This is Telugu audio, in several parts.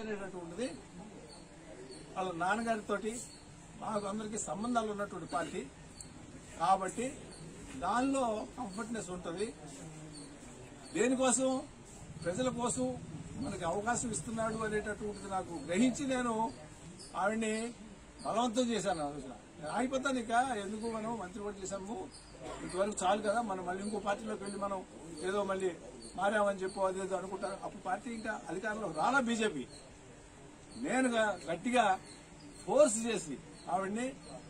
అనేటటువంటిది వాళ్ళ నాన్నగారితోటి మాకు అందరికీ సంబంధాలు ఉన్నటువంటి పార్టీ. కాబట్టి దానిలో కంఫర్ట్నెస్ ఉంటుంది. దేనికోసం? ప్రజల కోసం మనకి అవకాశం ఇస్తున్నాడు అనేటటువంటిది నాకు గ్రహించి నేను ఆవిడ్ని బలవంతం చేశాను ఆ రోజున. నేను ఆగిపోతాను ఇక. ఎందుకు మనం మంత్రి కూడా చేశాము? ఇంతవరకు చాలు కదా. మనం మళ్ళీ ఇంకో పార్టీలోకి వెళ్ళి మనం ఏదో మళ్ళీ మారామని చెప్పు అది అనుకుంటారు. అప్పుడు పార్టీ ఇంకా అధికారంలో రాలా బీజేపీ. నేను గట్టిగా ఫోర్స్ చేసి ఆవిడ్ని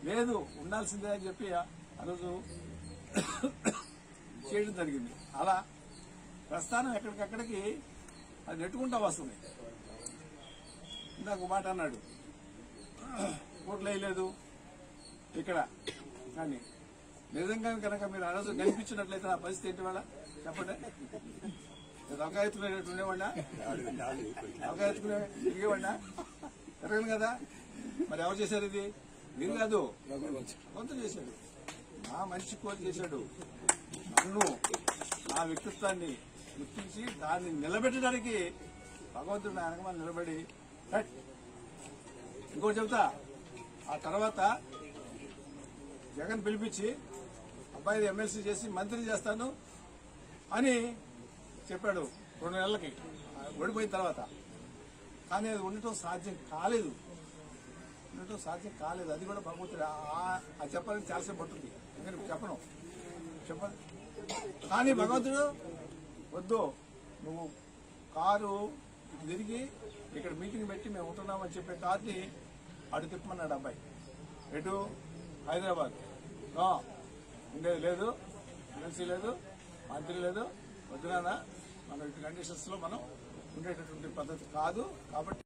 లేదు ఉండాల్సిందే అని చెప్పి ఆ రోజు చేయడం జరిగింది. అలా ప్రస్థానం ఎక్కడికక్కడికి అది నెట్టుకుంటా వస్తుంది. ఇందాక మాట అన్నాడు. ఓట్లు వేయలేదు ఇక్కడ. కానీ నిజంగా కనుక మీరు ఆ రోజు కనిపించినట్లయితే ఆ పరిస్థితి ఏంటి వాళ్ళ చెప్పండి. రొక్క ఎత్తుకునేటట్టు ఉండేవాడినా ఎత్తుకునే తిరిగేవాడినా? తిరగను కదా? మరి ఎవరు చేశారు ఇది? మీరు కాదు. కొంత చేశాడు. నా మనిషి కోరి చేశాడు. నన్ను నా వ్యక్తిత్వాన్ని గుర్తించి దాన్ని నిలబెట్టడానికి భగవంతుడు నా వెనకమాల నిలబడి ఇంకోటి చెబుతా. ఆ తర్వాత జగన్ పిలిపించి అబ్బాయి ఎమ్మెల్సీ చేసి మంత్రి చేస్తాను అని చెప్పాడు రెండు నెలలకి. ఓడిపోయిన తర్వాత. కానీ అది ఉండటం సాధ్యం కాలేదు. ఉండటం సాధ్యం కాలేదు. అది కూడా భగవంతుడు ఆ- చెప్పాలని చాలాసేపు పట్టుంది ఎందుకంటే చెప్పను. చెప్పండి కానీ భగవంతుడు వద్దు. నువ్వు కారు తిరిగి ఇక్కడ మీటింగ్ పెట్టి మేము ఉంటున్నామని చెప్పే కార్ని అటు తిప్పమన్నాడు అబ్బాయి. ఎటు? హైదరాబాద్. ఉండేది లేదు. ఎమ్మెల్సీ లేదు. మంత్రి లేదు. వద్దునా మనం ఇటు కండిషన్స్లో మనం ఉండేటటువంటి పద్ధతి కాదు. కాబట్టి